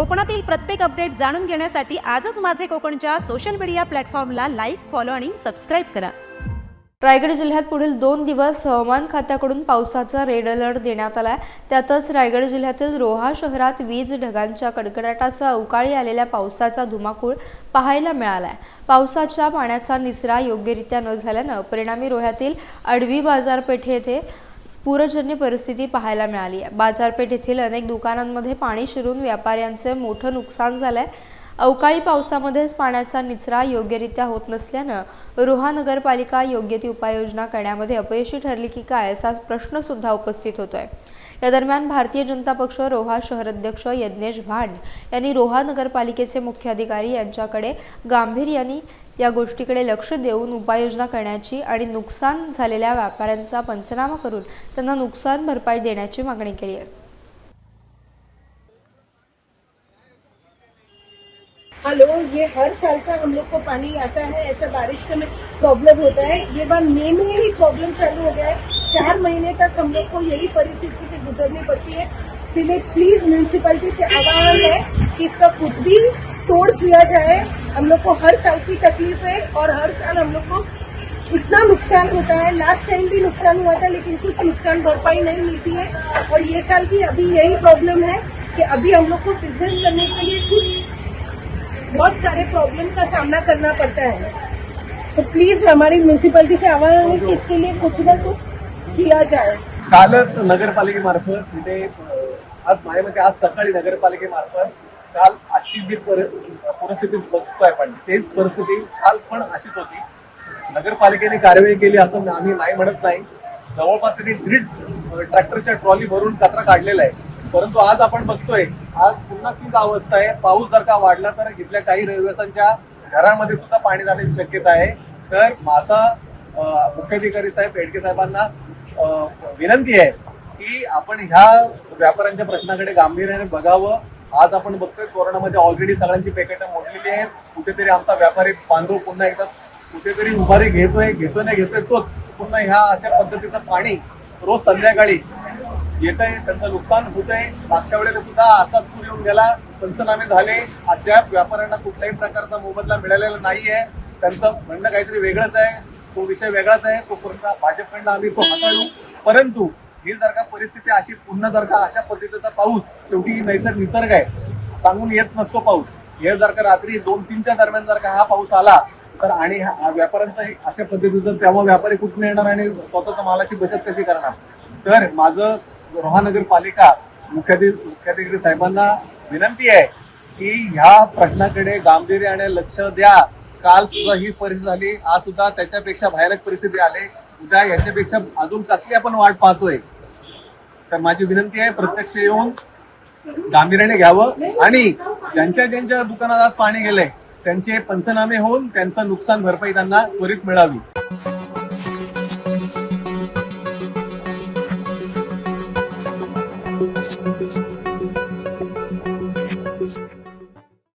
कोकणातील प्रत्येक अपडेट जाणून घेण्यासाठी आजच माझे कोकणच्या सोशल मीडिया प्लॅटफॉर्मला लाईक फॉलो आणि सबस्क्राईब करा. रायगड जिल्ह्यात पुढील दोन दिवस हवामान खात्याकडून पावसाचा रेड अलर्ट देण्यात आहे त्यातच रायगड जिल्ह्यातील रोहा शहरात वीज ढगांच्या कडकडाटासह अवकाळी आलेल्या पावसाचा धुमाकूळ पाहायला मिळाला आहे पावसाच्या पाण्याचा निचरा योग्यरित्या न झाल्यानं परिणामी रोह्यातील आडवी बाजारपेठ येथे पूरजन्य परिस्थिती पाहायला मिळाली. आहे बाजारपेठ येथील अनेक दुकानांमध्ये पाणी शिरून व्यापाऱ्यांचे मोठं नुकसान झालं आहे अवकाळी पावसामध्येच पाण्याचा निचरा योग्यरित्या होत नसल्यानं रोहा नगरपालिका योग्य ती उपाययोजना करण्यामध्ये अपयशी ठरली की काय असा प्रश्नसुद्धा उपस्थित होतोय. या दरम्यान भारतीय जनता पक्ष रोहा शहराध्यक्ष यज्ञेश भांड यांनी रोहा नगरपालिकेचे मुख्य अधिकारी यांच्याकडे गांभीर्याने या गोष्टीकडे लक्ष देऊन उपाययोजना करण्याची आणि नुकसान झालेल्या व्यापाऱ्यांचा पंचनामा करून त्यांना नुकसान भरपाई देण्याची मागणी केली आहे. हेलो, ये हर साल का हम लोग को पानी आता है, ऐसा बारिश का में प्रॉब्लम होता है। ये बार मई में ही प्रॉब्लम चालू हो गया है। चार महीने तक हम लोग को यही परिस्थिति से गुजरनी पड़ती है। इसलिए प्लीज़ म्यूनसिपलिटी से आह्वान है कि इसका कुछ भी तोड़ किया जाए। हम लोग को हर साल की तकलीफ़ है और हर साल हम लोग को इतना नुकसान होता है। लास्ट टाइम भी नुकसान हुआ था, लेकिन कुछ नुकसान भरपाई नहीं मिलती है। और ये साल भी अभी यही प्रॉब्लम है कि अभी हम लोग को बिज़नेस करने के लिए कुछ बहुत सारे प्रॉब्लम का सामना करना पड़ता है। तो प्लीज हमारी म्यूनसिपैलिटी से आवाहन है कि इसके लिए कुछ ना कुछ किया जाए। कालच नगरपालिकेमार्फत तिथे आज माझ्या मते म्हणजे आज सकाळी नगरपालिकेमार्फत काल आजची जी परिस्थिती बघतोय पण तेच परिस्थिती काल पण अशीच होती. नगरपालिकेने कारवाई केली असं आम्ही नाही म्हणत नाही. जवळपास त्यांनी दीड ट्रॅक्टरच्या ट्रॉली भरून कचरा काढलेला आहे. परंतु आज आपण बघतोय आज पुन्हा तीच अवस्था आहे. पाऊस जर का वाढला तर इथल्या काही रहिवाशांच्या घरामध्ये सुद्धा पाणी जाण्याची शक्यता आहे. तर माझा मुख्याधिकारी साहेब पेडके साहेबांना विनंती आहे की आपण ह्या व्यापाऱ्यांच्या प्रश्नाकडे गांभीर्याने बघावं. आज आपण बघतोय कोरोनामध्ये ऑलरेडी सगळ्यांची पॅकेट मोडलेली आहे कुठेतरी आमचा व्यापारी बांधव पुन्हा एकदा कुठेतरी उभारी घेतोय घेतोय नाही घेतोय तोच पुन्हा ह्या अशा पद्धतीचं पाणी रोज संध्याकाळी येत आहे त्यांचं नुकसान होत आहे. मागच्या वेळेला सुद्धा असाच पूर येऊन गेला. पंचनामे झाले. अद्याप व्यापाऱ्यांना कुठल्याही प्रकारचा मोबदला मिळालेला नाही आहे त्यांचं म्हणणं काहीतरी वेगळंच आहे. तो विषय वेगळाच आहे. तो पूर्ण भाजपकडनं आम्ही तो हाताळू. परंतु ही जर का परिस्थिती अशी पुन्हा जर का अशा पद्धतीचा पाऊस शेवटी नैसर्ग निसर्ग आहे. सांगून येत नसतो पाऊस. हे जर का रात्री दोन तीनच्या दरम्यान जर का हा पाऊस आला तर आणि हा- व्यापाऱ्यांचा अशा पद्धतीचं तेव्हा व्यापारी कुठून येणार आणि स्वतःच्या मालाची बचत कशी करणार? तर माझं महानगरपालिका मुख्याधी मुख्याधिकारी साहेबांना विनंती आहे की ह्या प्रश्नाकडे गांभीर्याने लक्ष द्या. काल सुद्धा ही परिस्थिती झाली. आज सुद्धा त्याच्यापेक्षा भयानक परिस्थिती आली. उद्या याच्यापेक्षा अजून कसली आपण वाट पाहतोय? तर माझी विनंती आहे प्रत्यक्ष येऊन गांभीर्याने घ्यावं आणि ज्यांच्या ज्यांच्या दुकानात आज पाणी गेलंय त्यांचे पंचनामे होऊन त्यांचं नुकसान भरपाई त्यांना त्वरित मिळावी.